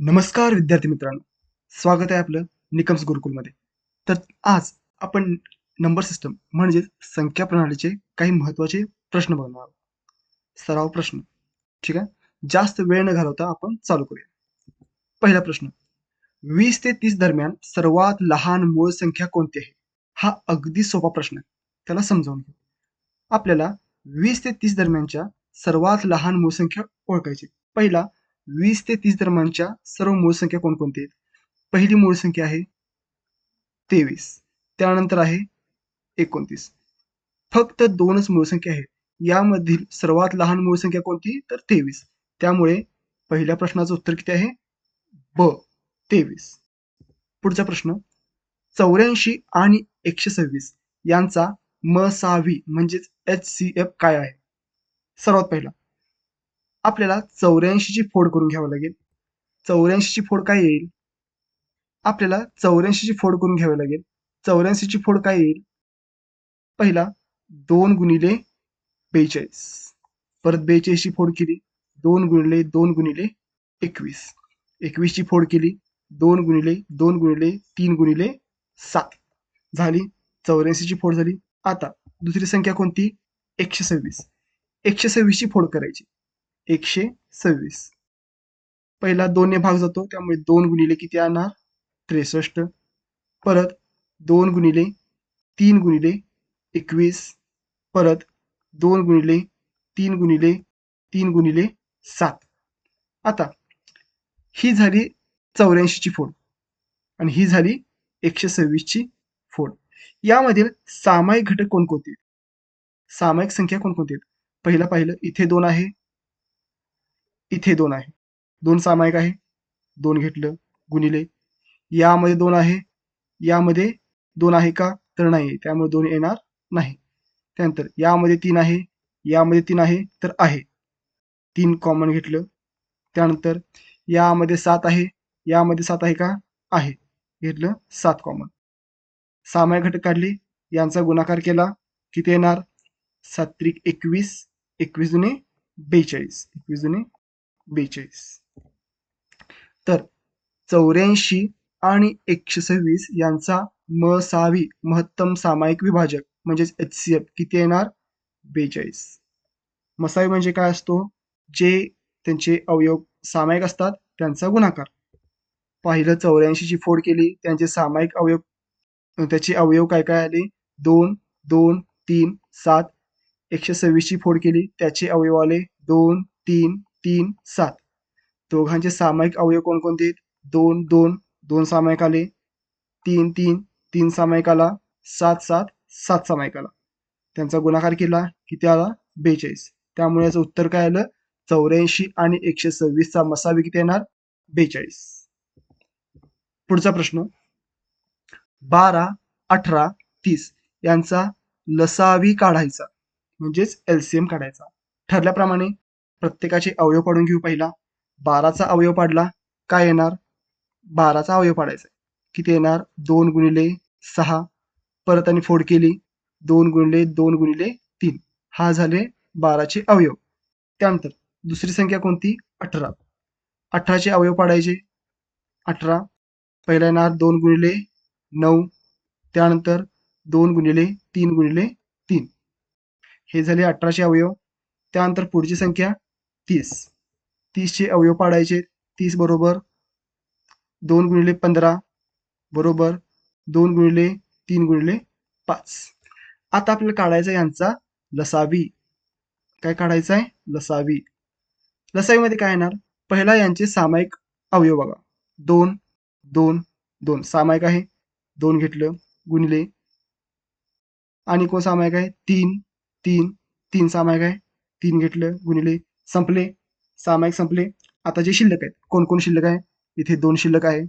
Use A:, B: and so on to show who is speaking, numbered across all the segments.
A: नमस्कार विद्यार्थी मित्रांनो. स्वागत आहे आपलं निकम्स गुरुकुलमध्ये. तर आज आपण नंबर सिस्टम म्हणजे संख्या प्रणालीचे काही महत्त्वाचे प्रश्न बघणार आहोत. सराव प्रश्न. ठीक आहे? जास्त वेळ न घालवता आपण चालू करूया. पहिला प्रश्न. वीस ते तीस दरम्यान सर्वात लहान मूळ संख्या कोणती आहे? हा अगदी सोपा प्रश्न आहे. त्याला समजावून घेऊ आपल्याला वीस ते तीस दरम्यानच्या सर्वात लहान मूळ संख्या ओळखायची पहिला वीस ते तीस दरम्यानच्या सर्व मूळ संख्या कोणकोणती आहेत? पहिली मूळ संख्या आहे तेवीस. त्यानंतर आहे एकोणतीस. फक्त दोनच मूळ संख्या आहेत. यामधील सर्वात लहान मूळ संख्या कोणती? तर तेवीस. त्यामुळे पहिल्या प्रश्नाचं उत्तर किती आहे? ब. तेवीस. पुढचा प्रश्न. चौऱ्याऐंशी आणि एकशे सव्वीस यांचा म सहावी म्हणजेच एच सी एफ काय आहे? सर्वात पहिला. आपल्याला चौऱ्याऐंशीची फोड करून घ्यावं लागेल. चौऱ्याऐंशीची फोड काय येईल? आपल्याला चौऱ्याऐंशीची फोड करून घ्यावी लागेल. चौऱ्याऐंशीची फोड काय येईल? पहिला दोन गुणिले बेचाळीस. परत बेचाळीसची फोड केली. दोन गुणिले दोन गुणिले एकवीस. एकवीसची फोड केली. दोन गुणिले दोन गुणिले तीन गुणिले सात. झाली. चौऱ्याऐंशीची फोड झाली. आता दुसरी संख्या कोणती? एकशे सव्वीस. एकशे सव्वीसची फोड करायची. एकशे सव्वीस. पहिला दोनने भाग जातो त्यामुळे दोन गुणिले किती आणणार? त्रेसष्ट. परत दोन गुणिले तीन गुणिले एकवीस. परत दोन गुणिले तीन गुणिले तीन गुणिले सात. आता ही झाली चौऱ्याऐंशीची फोड आणि ही झाली एकशे सव्वीसची फोड. यामधील सामायिक घटक कोणकोणते? सामायिक संख्या कोणकोणती आहेत? पहिला पाहिलं इथे दोन आहे. इथे दोन आहे. दोन सामायिक आहे दोन घेतलं गुणिले. यामध्ये दोन आहे यामध्ये दोन आहे का तर नाही त्यामुळे दोन येणार नाही. त्यानंतर यामध्ये तीन आहे यामध्ये तीन आहे तर आहे. तीन कॉमन घेतलं. त्यानंतर यामध्ये सात आहे यामध्ये सात आहे का? आहे. घेतलं सात कॉमन सामायिक घटक काढले यांचा गुणाकार केला किती येणार? सात्रिक एकवीस एकवीस जुने बेचाळीस. एकवीस जुने बेचाळीस. तर चौऱ्याऐंशी आणि एकशे सव्वीस यांचा मसावी महत्तम सामायिक विभाजक म्हणजेच एच सी एफ किती येणार? बेचाळीस. मसावी म्हणजे काय असतो? जे त्यांचे अवयव सामायिक असतात त्यांचा गुणाकार. पाहिलं चौऱ्याऐंशीची फोड केली त्यांचे सामायिक अवयव त्याचे अवयव काय काय आले? दोन दोन तीन सात. एकशे सव्वीसची फोड केली त्याचे अवयव आले दोन तीन तीन सात. दोघांचे सामायिक अवयव कोणकोणते आहेत? दोन दोन दोन सामायिक आले तीन तीन तीन सामायिक आला सात सात सात सामायिक आला त्यांचा गुणाकार केला किती आला बेचाळीस. त्यामुळे याचं उत्तर काय आलं? चौऱ्याऐंशी आणि एकशे सव्वीसचा मसावी किती येणार? बेचाळीस. पुढचा प्रश्न. बारा अठरा तीस यांचा लसावी काढायचा. म्हणजेच एलसीएम काढायचा. ठरल्याप्रमाणे प्रत्येकाचे अवयव पाडून घेऊ पहिला. बाराचा अवयव पाडला काय येणार? बाराचा अवयव पाडायचा किती येणार? दोन गुणिले सहा. परत आणि फोड केली दोन गुणिले दोन गुणिले तीन. हा झाले बाराचे अवयव. त्यानंतर दुसरी संख्या कोणती? अठरा. अठराचे अवयव पाडायचे. अठरा. पहिला येणार दोन गुणिले नऊ. त्यानंतर दोन गुणिले तीन गुणिले तीन. हे झाले अठराचे अवयव. त्यानंतर पुढची संख्या तीस. तीसचे अवयव पाडायचे. तीस बरोबर दोन गुणिले पंधरा बरोबर दोन गुणिले तीन गुणिले पाच. आता आपल्याला काढायचा यांचा लसावी. काय काढायचा आहे? लसावी. लसावीमध्ये काय येणार? पहिला यांचे सामायिक अवयव बघा. दोन दोन दोन. सामायिक आहे. दोन घेतलं. गुणिले आणि कोण सामायिक आहे? तीन तीन तीन सामायिक आहे. तीन घेतलं. गुणिले संपले. सामायिक संपले. आता जे शिल्लक आहेत कोण कोण शिल्लक आहे? इथे दोन शिल्लक आहे.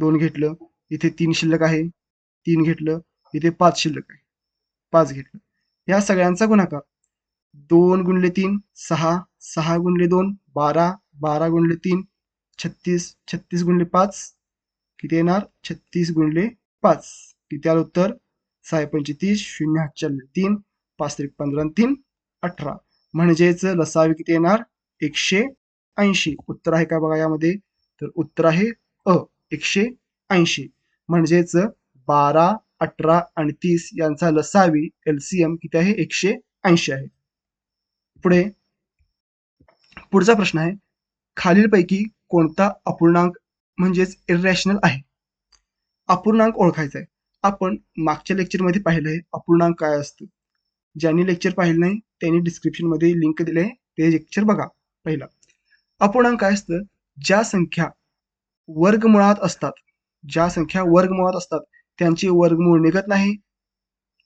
A: दोन घेतलं इथे तीन शिल्लक आहे. तीन घेतलं इथे पाच शिल्लक आहे. पाच घेतलं. या सगळ्यांचा गुणाकार. दोन गुणले तीन सहा. सहा गुणले दोन बारा. बारा गुणले तीन छत्तीस. छत्तीस गुणले पाच. किती येणार? छत्तीस गुणले पाच. किती आलं उत्तर? सहा पंचेतीस शून्य हातच्या तीन पाच त्रिक पंधरा तीन अठरा. म्हणजेच लसावी किती येणार? एकशे ऐंशी. उत्तर आहे का बघा यामध्ये? तर उत्तर आहे अ एकशे ऐंशी. म्हणजेच बारा अठरा आणि तीस यांचा लसावी एलसीएम किती आहे? एकशे ऐंशी आहे. पुढे. पुढचा प्रश्न आहे. खालीलपैकी कोणता अपूर्णांक म्हणजेच इरॅशनल आहे? अपूर्णांक ओळखायचा आहे. आपण मागच्या लेक्चरमध्ये आहे अपूर्णांक काय असतो? ज्यांनी लेक्चर पाहिलं नाही त्यांनी डिस्क्रिप्शनमध्ये लिंक दिले ते लेक्चर बघा पहिला. अपूर्णांक काय असतं? ज्या संख्या वर्गमुळात असतात ज्या संख्या वर्गमुळात असतात त्यांची वर्गमूळ निघत नाही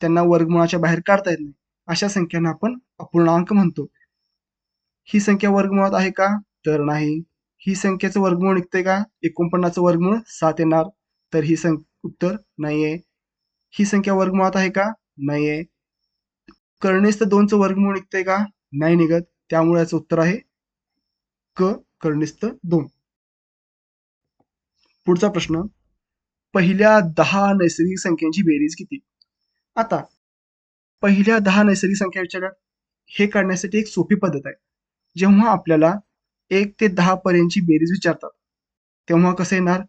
A: त्यांना वर्गमुळाच्या बाहेर काढता येत नाही. अशा संख्यांना आपण अपूर्णांक म्हणतो. ही संख्या वर्गमुळात आहे का? तर नाही. ही संख्येचं वर्गमूळ निघते का? एकोणपन्नासचं वर्गमूळ सात येणार. तर ही संख्या उत्तर नाहीये. ही संख्या वर्गमुळात आहे का? नाहीये. कर्णिस्थ दोनचं वर्गमूळ निघतंय का? नाही निघत. त्यामुळे याचं उत्तर आहे क कर्णिस्थ दोन. पुढचा प्रश्न. पहिल्या दहा नैसर्गिक संख्यांची बेरीज किती? आता पहिल्या दहा नैसर्गिक संख्या विचारात. हे काढण्यासाठी एक सोपी पद्धत आहे. जेव्हा आपल्याला एक ते दहा पर्यंतची बेरीज विचारतात तेव्हा कसं येणार?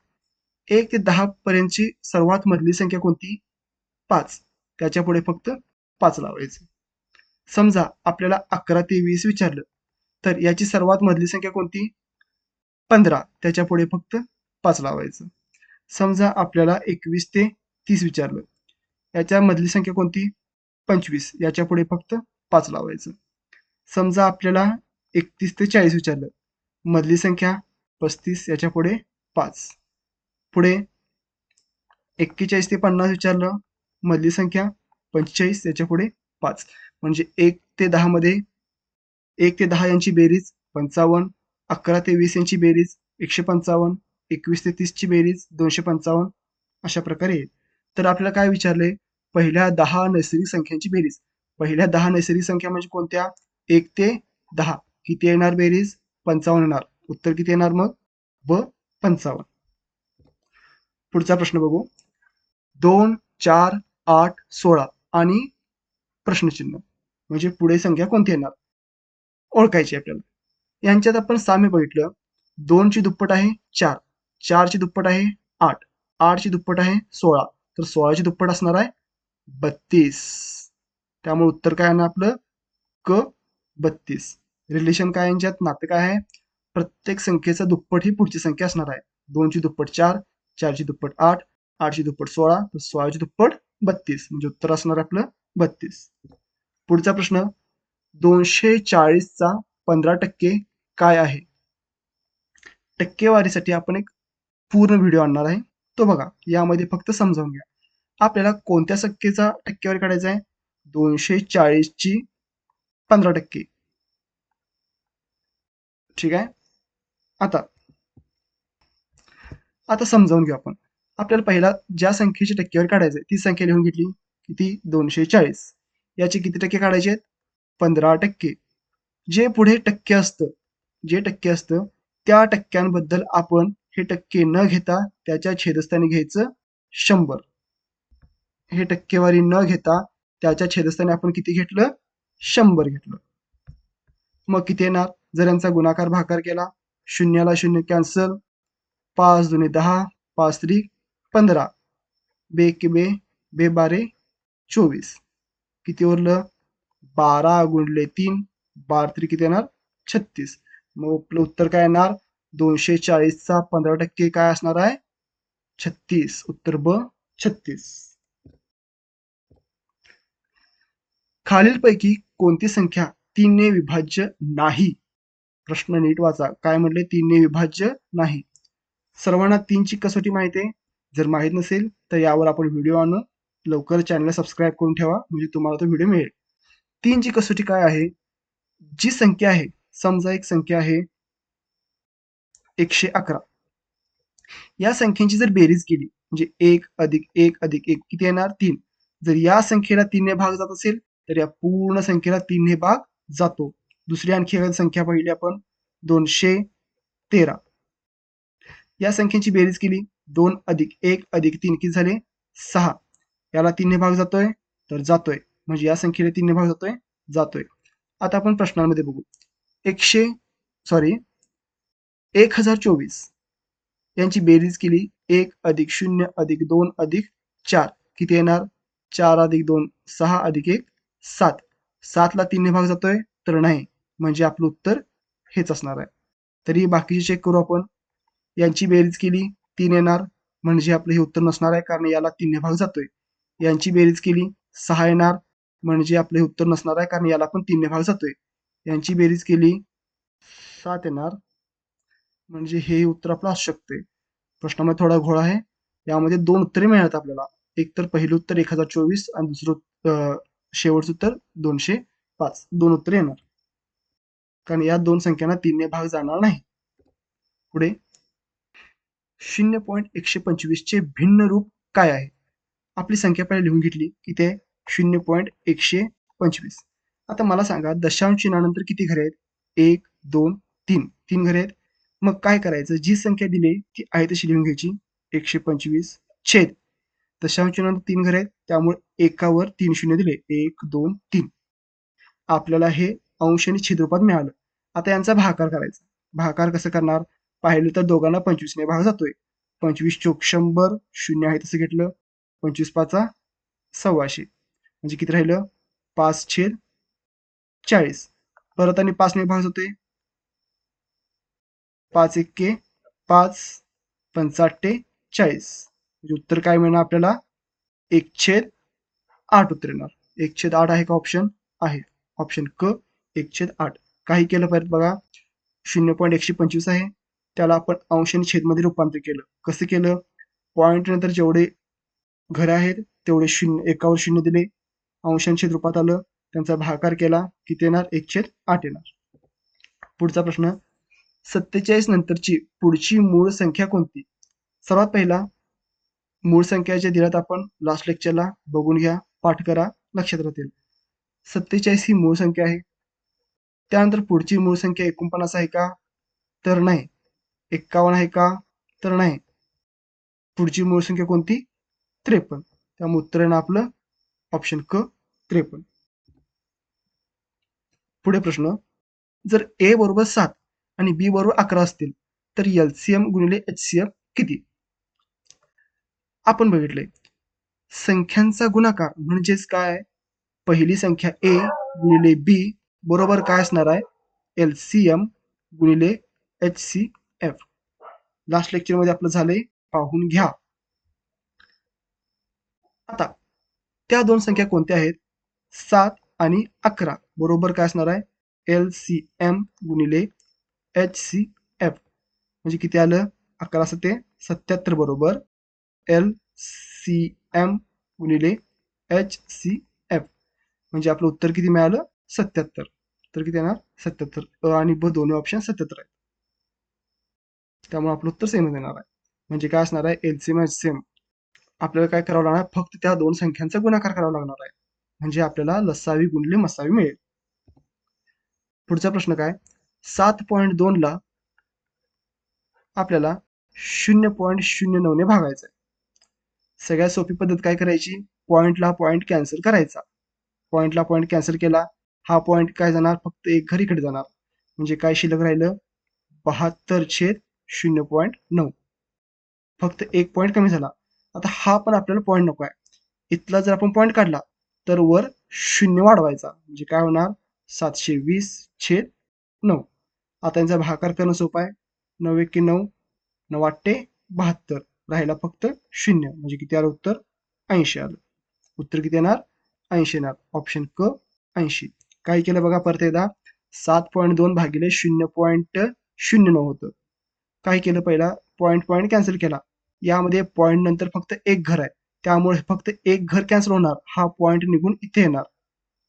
A: एक ते दहा पर्यंतची सर्वात मधली संख्या कोणती? पाच. त्याच्या पुढे फक्त पाच लावायचे. समजा आपल्याला अकरा ते वीस विचारलं तर याची सर्वात मधली संख्या कोणती? पंधरा. त्याच्या पुढे फक्त पाच लावायचं. समजा आपल्याला एकवीस ते तीस विचारलं याच्या मधली संख्या कोणती? पंचवीस. याच्यापुढे फक्त पाच लावायचं. समजा आपल्याला एकतीस ते चाळीस विचारलं मधली संख्या पस्तीस याच्यापुढे पाच. पुढे एक्केचाळीस ते पन्नास विचारलं मधली संख्या पंचेचाळीस याच्यापुढे पाच. म्हणजे एक ते दहा मध्ये एक ते दहा यांची बेरीज पंचावन्न अकरा ते वीस यांची बेरीज एकशे पंचावन्न एकवीस ते तीसची बेरीज दोनशे पंचावन्न अशा प्रकारे येईल तर आपल्याला काय विचारले? पहिल्या दहा नैसर्गिक संख्यांची बेरीज. पहिल्या दहा नैसर्गिक संख्या म्हणजे कोणत्या? एक ते दहा. किती येणार बेरीज? पंचावन्न येणार. उत्तर किती येणार मग? ब पंचावन्न. पुढचा प्रश्न बघू. दोन चार आठ सोळा आणि प्रश्नचिन्ह. म्हणजे पुढे संख्या कोणती येणार? ओळखायची आपल्याला. यांच्यात आपण साम्य बघितलं. दोनची दुप्पट आहे चार. चारची दुप्पट आहे आठ. आठची दुप्पट आहे सोळा. तर सोळाची दुप्पट असणार आहे बत्तीस. त्यामुळे उत्तर काय आहे आपलं? क बत्तीस. रिलेशन काय यांच्यात? नातं काय आहे? प्रत्येक संख्येचा दुप्पट ही पुढची संख्या असणार आहे. दोनची दुप्पट चार चारची दुप्पट आठ आठची दुप्पट सोळा तर सोळाची दुप्पट बत्तीस. म्हणजे उत्तर असणार आपलं बत्तीस. पुढचा प्रश्न दोनशे चाळीसचा पंधरा टक्के काय आहे? टक्केवारीसाठी आपण एक पूर्ण व्हिडिओ आणणार आहे. तो बघा यामध्ये फक्त समजावून घ्या. आपल्याला कोणत्या संख्येचा टक्केवारी काढायचा आहे? दोनशे चाळीसची पंधरा टक्के. ठीक आहे? आता आता समजावून घेऊ आपण. आपल्याला पहिला ज्या संख्येची टक्केवारी काढायची ती संख्या लिहून घेतली. किती? दोनशे चाळीस याचे किती टक्के काढायचे आहेत? पंधरा टक्के. जे पुढे टक्के असतं जे टक्के असतं त्या टक्क्यांबद्दल आपण हे टक्के न घेता त्याच्या छेदस्थानी घ्यायचं शंभर. हे टक्केवारी न घेता त्याच्या छेदस्थानी आपण किती घेतलं? शंभर घेतलं. मग किती येणार? जर यांचा गुणाकार भाकार केला शून्याला शून्य कॅन्सल पाच दुने दहा पाच त्रिक पंधरा. बे के बे बे बारे चोवीस. किती उरलं? बारा गुणले तीन बार तरी किती येणार? छत्तीस. मग आपलं उत्तर काय येणार? दोनशे चाळीसचा पंधरा टक्के काय असणार आहे? छत्तीस. उत्तर ब छत्तीस. खालीलपैकी कोणती संख्या तीनने विभाज्य नाही? प्रश्न नीट वाचा. काय म्हटले? तीनने विभाज्य नाही. सर्वांना तीनची कसोटी माहिती आहे. जर माहीत नसेल तर यावर आपण व्हिडिओ आणू. लवकर चॅनल सबस्क्राईब करून ठेवा म्हणजे तुम्हाला तो व्हिडिओ मिळेल. तीनची कसोटी काय आहे? जी संख्या आहे समजा एक संख्या आहे एकशे अकरा. या संख्येची जर बेरीज केली म्हणजे एक अधिक एक अधिक एक किती येणार? तीन. जर या संख्येला तीनने भाग जात असेल तर या पूर्ण संख्येला तीनने भाग जातो. दुसरी आणखी संख्या पाहिली आपण दोनशे तेरा. या संख्येची बेरीज केली दोन अधिक एक अधिक तीन किती झाले? सहा. याला तीनने भाग जातोय तर जातोय. म्हणजे या संख्येला तीनने भाग जातोय जातोय. आता आपण प्रश्नांमध्ये बघू. एकशे सॉरी एक हजार चोवीस. यांची बेरीज केली एक अधिक शून्य अधिक दोन अधिक चार. किती येणार? चार अधिक दोन सहा अधिक एक सात. सातला तीनने भाग जातोय तर नाही. म्हणजे आपलं उत्तर हेच असणार आहे. तरी बाकीचे चेक करू आपण. यांची बेरीज केली तीन येणार. म्हणजे आपलं हे उत्तर नसणार आहे कारण याला तीनने भाग जातोय. यांची बेरीज केली. सहा येणार म्हणजे आपले उत्तर नसणार आहे कारण याला पण तीनने भाग जातोय. यांची बेरीज केली. सात येणार म्हणजे हे उत्तर आपलं असू शकते. प्रश्नामध्ये थोडा घोळ आहे. यामध्ये दोन उत्तरे मिळतात आपल्याला. एक तर पहिलं उत्तर एक हजार चोवीस आणि दुसरं शेवटचं उत्तर दोनशे पाच. दोन उत्तरे येणार. कारण या दोन संख्यांना तीनने भाग जाणार नाही. पुढे. शून्य पॉईंट एकशे पंचवीस चे भिन्न रूप काय आहे? आपली संख्या पहिले लिहून घेतली की ते शून्य पॉईंट एकशे पंचवीस. आता मला सांगा दशांश चिन्हानंतर किती घरे आहेत? एक दोन तीन. तीन घरे आहेत. मग काय करायचं? जी संख्या दिली ती आहे तशी लिहून घ्यायची. एकशे पंचवीस छेद. दशांश चिन्हानंतर तीन घरे आहेत. त्यामुळे एकावर तीन शून्य दिले. एक दोन तीन. आपल्याला हे अंश आणि छेद रूपात मिळालं. आता यांचा भाकार करायचा. भाकार कसं करणार? पाहिलं तर दोघांना पंचवीसने भाग जातोय. पंचवीस चोक शंभर शून्य आहे तसं घेतलं. पंचवीस पाचा सव्वाशे. म्हणजे किती राहिलं? पाच छेद चाळीस. परत आणि पाचने भाग होते पाच एक्के पाच पंचाट्टे चाळीस. म्हणजे उत्तर काय मिळणार आपल्याला? एक छेद आठ उत्तर येणार एक छेद आठ आहे का ऑप्शन आहे. ऑप्शन क एक छेद आठ. काही केलं परत बघा. शून्य पॉईंट एकशे पंचवीस आहे. त्याला आपण अंश आणि छेदमध्ये रूपांतर केलं. कसं केलं? पॉईंट नंतर जेवढे घर आहेत तेवढे शून्य एकावर शून्य दिले. अंश रूपात आलं त्यांचा भाकार केला किती येणार एक छेद आठ येणार. पुढचा प्रश्न सत्तेचाळीस नंतरची पुढची मूळ संख्या कोणती? सर्वात पहिला मूळ संख्या जे दिल्यात आपण लास्ट लेक्चरला बघून घ्या पाठ करा लक्षात राहतील. सत्तेचाळीस ही मूळ संख्या आहे. त्यानंतर पुढची मूळ संख्या एकोणपन्नास आहे का? तर नाही. एक्कावन्न आहे का? तर नाही. पुढची मूळ संख्या कोणती? त्रेपन्न. त्यामुळे उत्तर आहे आपलं ऑप्शन क त्रेपन्न. पुढे प्रश्न. जर ए बरोबर सात आणि बी बरोबर अकरा असतील तर एलसीएम गुणिले एच सी एम किती? आपण बघितले संख्यांचा गुणाकार म्हणजेच काय? पहिली संख्या ए गुणिले बी बरोबर काय असणार आहे? एलसीएम गुणिले एच सी एफ लास्ट लेक्चरमध्ये आपलं झालंय पाहून घ्या. आता त्या दोन संख्या कोणत्या आहेत? सात आणि अकरा. बरोबर काय असणार आहे? एल सी एम गुणिले एच सी एफ. म्हणजे किती आलं? अकरा ते सत्याहत्तर. बरोबर? एल सी एम गुणिले एच सी एफ. म्हणजे आपलं उत्तर किती मिळालं? सत्याहत्तर. तर किती येणार? सत्याहत्तर. आणि ब दोन्ही ऑप्शन सत्याहत्तर आहेत. त्यामुळे आपलं उत्तर सेमच येणार आहे. म्हणजे काय असणार आहे? L C M H same आपल्याला काय करावं लागणार? फक्त त्या दोन संख्यांचा गुणाकार करावा लागणार आहे. म्हणजे आपल्याला लसावी गुणले मसावी मिळेल. पुढचा प्रश्न काय? सात पॉईंट दोन ला आपल्याला शून्य पॉईंट शून्य नऊने भागायचं आहे. सगळ्यात सोपी पद्धत काय करायची? पॉईंटला पॉईंट कॅन्सल करायचा. पॉईंटला पॉईंट कॅन्सल केला हा पॉईंट काय जाणार? फक्त एक घरी इकडे जाणार. म्हणजे काय शिल्लक राहिलं? बहात्तर छेद शून्य पॉईंट नऊ. फक्त एक पॉईंट कमी झाला. आता हा पण आपल्याला पॉईंट नको आहे. इथला जर आपण पॉईंट काढला तर वर शून्य वाढवायचा. म्हणजे काय होणार? सातशे वीस छेद नऊ. आता यांचा भाकार करणं सोपं आहे. नऊ एके नऊ नऊ आठे बहात्तर. राहिला फक्त शून्य. म्हणजे किती आलं? उत्तर ऐंशी आलं. उत्तर किती येणार? ऐंशी येणार. ऑप्शन क ऐंशी. काय केलं बघा परत एकदा? सात पॉईंट दोन भागिले शून्य पॉईंट शून्य नऊ होतं. काय केलं पहिला? पॉईंट पॉईंट कॅन्सल केला. यामध्ये पॉईंट नंतर फक्त एक घर आहे. त्यामुळे फक्त एक घर कॅन्सल होणार. हा पॉईंट निघून इथे येणार.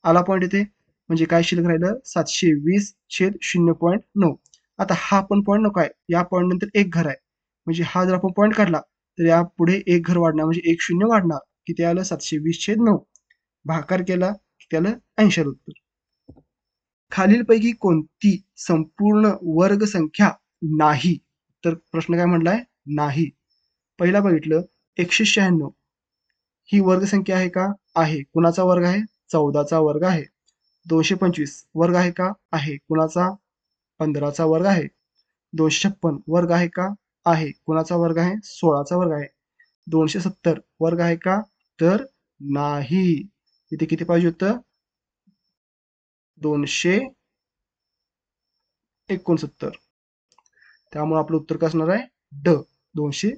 A: आला पॉईंट इथे. म्हणजे काय शिल्लक राहिलं? सातशे वीस छेद शून्य पॉईंट नऊ. आता हा पण पॉईंट नको आहे. या पॉईंट नंतर एक घर आहे. म्हणजे हा जर आपण पॉईंट काढला तर या पुढे एक घर वाढणार. म्हणजे एक शून्य वाढणार. किती आलं? सातशे वीस छेद नऊ. भाकार केला की त्याला ऐंशी उत्तर. खालीलपैकी कोणती संपूर्ण वर्ग संख्या नाही? तर प्रश्न काय म्हणलाय नाही. पहिला बघितलं एकशे शहाण्णव. ही वर्गसंख्या आहे का? आहे. कुणाचा वर्ग आहे? चौदाचा वर्ग आहे. दोनशे पंचवीस वर्ग आहे का? आहे. कुणाचा? पंधराचा वर्ग आहे. दोनशे छप्पन वर्ग आहे का? आहे. कुणाचा वर्ग आहे? सोळाचा वर्ग आहे. दोनशे सत्तर वर्ग आहे का? तर नाही. इथे किती पाहिजे होतं? दोनशे एकोणसत्तर. त्यामुळे आपलं उत्तर काय असणार आहे? ड. दोनशे